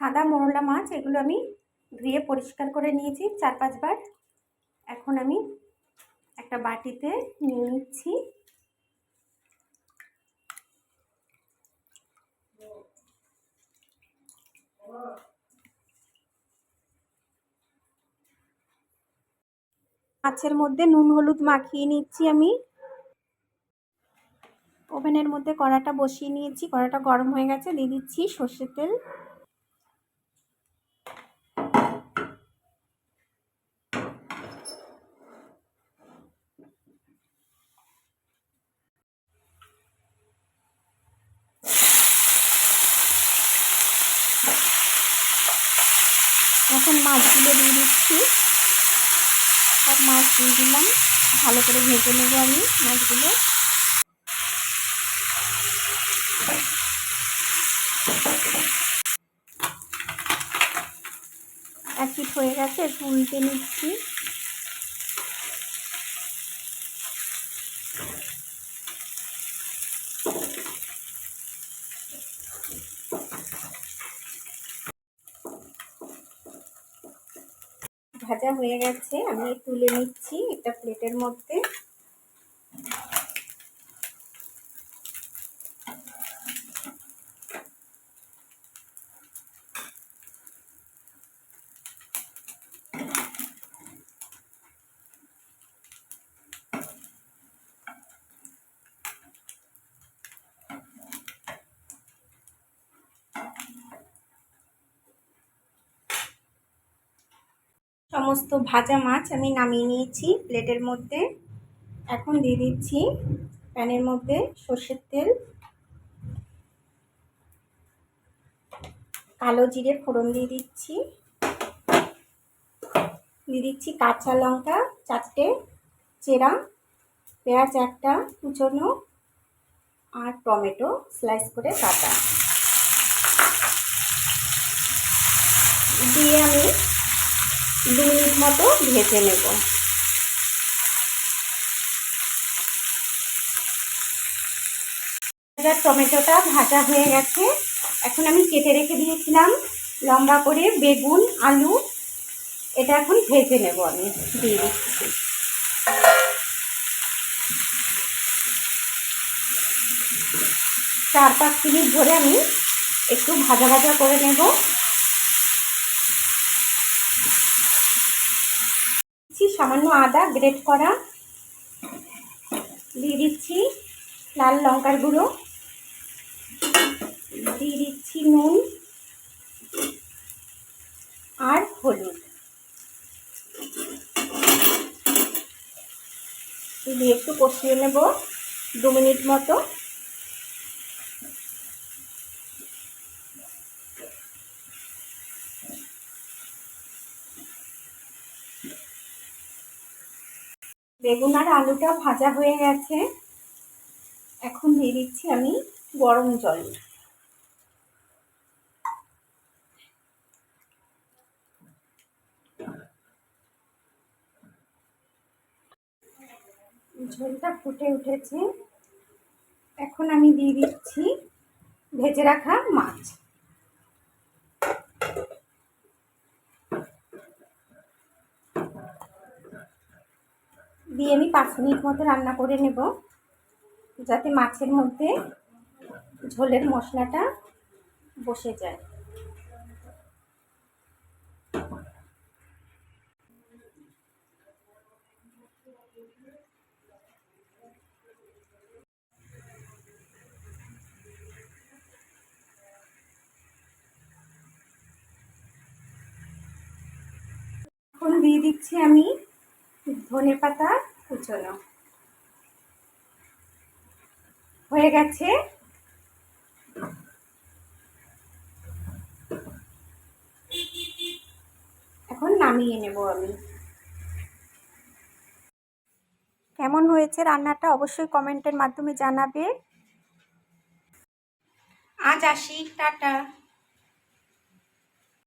সাদা মোরলা মাছ, এগুলো আমি ধুয়ে পরিষ্কার করে নিয়েছি চার পাঁচবার। এখন আমি একটা বাটিতে নিয়ে নিচ্ছি। মাছের মধ্যে নুন, হলুদ মাখিয়ে নিচ্ছি আমি। ওভেনের মধ্যে কড়াটা বসিয়ে নিয়েছি। কড়াটা গরম হয়ে গেছে, দিয়ে দিচ্ছি সর্ষের তেল। এখন মাছগুলো দিয়ে দিচ্ছি। সব মাছ দিয়ে দিলাম। ভালো করে ভেজে নেব আমি মাছগুলো। এক হয়ে গেছে উল্টে নিচ্ছি। ভাজা হয়ে গেছে আমি তুলে নিচ্ছি একটা প্লেটের মধ্যে। সমস্ত ভাজা মাছ আমি নামিয়ে নিয়েছি প্লেটের মধ্যে। এখন দিয়ে দিচ্ছি প্যানের মধ্যে সর্ষের তেল। কালো জিরে ফোড়ন দিয়ে দিচ্ছি। দিয়ে দিচ্ছি কাঁচা লঙ্কা, চারটে চেরা, পেঁয়াজ একটা কুচনো আর টমেটো স্লাইস করে কাটা। দিয়ে দু মিনিট মতো ভেজে নেব। টমেটোটা ভাজা হয়ে গেছে। এখন আমি কেটে রেখে দিয়েছিলাম লম্বা করে বেগুন, আলু। এটা এখন ভেজে নেব আমি, দিয়ে দিচ্ছি। চার পাঁচ মিনিট ধরে আমি একটু ভাজা ভাজা করে নেব। দিচ্ছি, সামান্য আদা গ্রেট করা। দিয়ে দিচ্ছি লাল লঙ্কার গুঁড়ো। দিয়ে দিচ্ছি নুন আর হলুদ। দিয়ে একটু কষিয়ে নেব দু মিনিট মতো। বেগুন আর আলুটা ভাজা হয়ে গেছে। এখন দিয়ে দিচ্ছি আমি গরম জল। ঝোলটা ফুটে উঠেছে। এখন আমি দিয়ে দিচ্ছি ভেজে রাখা মাছ। দিয়ে আমি পাঁচ মিনিট মতো রান্না করে নেব, যাতে মাছের মধ্যে ঝোলের মশলাটা বসে যায়। এখন দিয়ে দিচ্ছি আমি ধনে পাতা কুচোনো। হয়ে গেছে। এখন নামিয়ে নেব আমি। কেমন হয়েছে রান্নাটা অবশ্যই কমেন্টের মাধ্যমে জানাবে। আজ আসি, টাটা।